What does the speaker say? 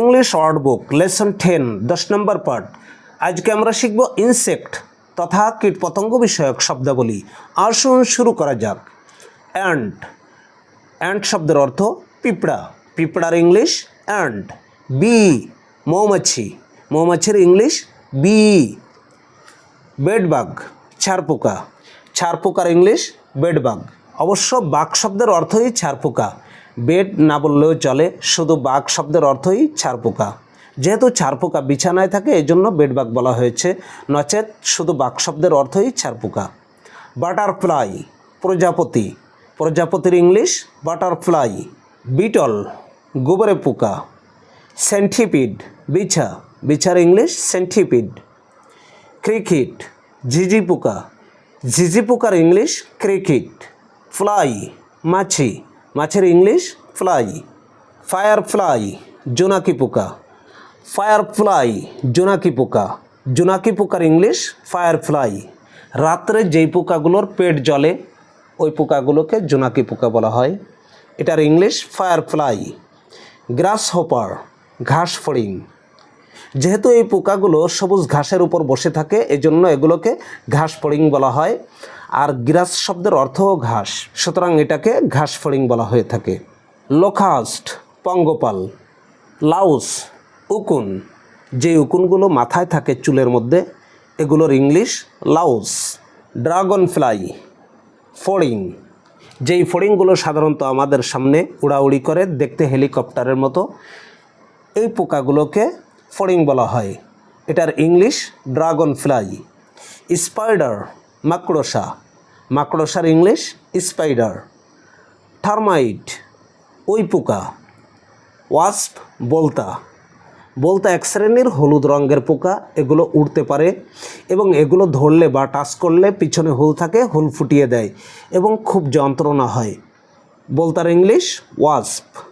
English word book lesson ten দশ নম্বর part আজকে আমরা শিখব ইনসেক্ট তথা কীটপতঙ্গ বিষয়ক শব্দাবলী। আসুন শুরু করা যাক। অ্যান্ড অ্যান্ড শব্দের অর্থ পিঁপড়া। পিঁপড়ার ইংলিশ অ্যান্ড বি মৌমাছি। মৌমাছির ইংলিশ বি বেডবাগ। ছারপোকা ছারপোকার ইংলিশ বেডবাগ। অবশ্য বাঘ শব্দের অর্থই ছারপোকা বেড না বললেও চলে, শুধু বাঘ শব্দের অর্থই ছারপোকা যেহেতু ছারপোকা বিছানায় থাকে এই জন্য বেডবাগ বলা হয়েছে। নচেত শুধু বাঘ শব্দের অর্থই ছারপোকা বাটারফ্লাই, প্রজাপতি। প্রজাপতির ইংলিশ বাটারফ্লাই, বিটল, গোবরে পোকা। সেন্টিপিড, বিছা। বিছার ইংলিশ সেন্টিপিড। ক্রিকেট, ঝিঝি পোকা। ঝিঝি পোকার ইংলিশ ক্রিকেট। ফ্লাই, মাছি। মাছের ইংলিশ ফ্লাই। ফায়ার ফ্লাই জোনাকি পোকা ফায়ার ফ্লাই জোনাকি পোকা জোনাকি পোকার ইংলিশ ফায়ার ফ্লাই রাত্রে যেই পোকাগুলোর পেট জলে ওই পোকাগুলোকে জোনাকি পোকা বলা হয়। এটার English firefly grasshopper ঘাস ফড়িং। যেহেতু এই পোকাগুলো সবুজ ঘাসের উপর বসে থাকে, এজন্য এগুলোকে ঘাস ফড়িং বলা হয়। আর গ্রাস শব্দের অর্থও ঘাস, সুতরাং এটাকে ঘাস ফড়িং বলা হয়ে থাকে। লোখাস্ট, পঙ্গপাল, লাউস, উকুন যে উকুনগুলো মাথায় থাকে চুলের মধ্যে, এগুলোর ইংলিশ লাউস। ড্রাগন ফ্লাই ফড়িং, যেই ফড়িংগুলো সাধারণত আমাদের সামনে উড়াউড়ি করে, দেখতে হেলিকপ্টারের মতো, এই পোকাগুলোকে ফড়িং বলা হয়। এটার ইংলিশ ড্রাগন ফ্লাই স্পাইডার, মাকড়সা। মাকড়সার ইংলিশ স্পাইডার। টার্মাইট ওই পোকা ওয়াস্প, বলতা। বলতা এক শ্রেণির হলুদ রঙের পোকা, এগুলো উড়তে পারে এবং এগুলো ধরলে বা টাচ করলে পিছনে হুল থাকে, হুল ফুটিয়ে দেয় এবং খুব যন্ত্রণা হয়। বলতার ইংলিশ ওয়াস্প।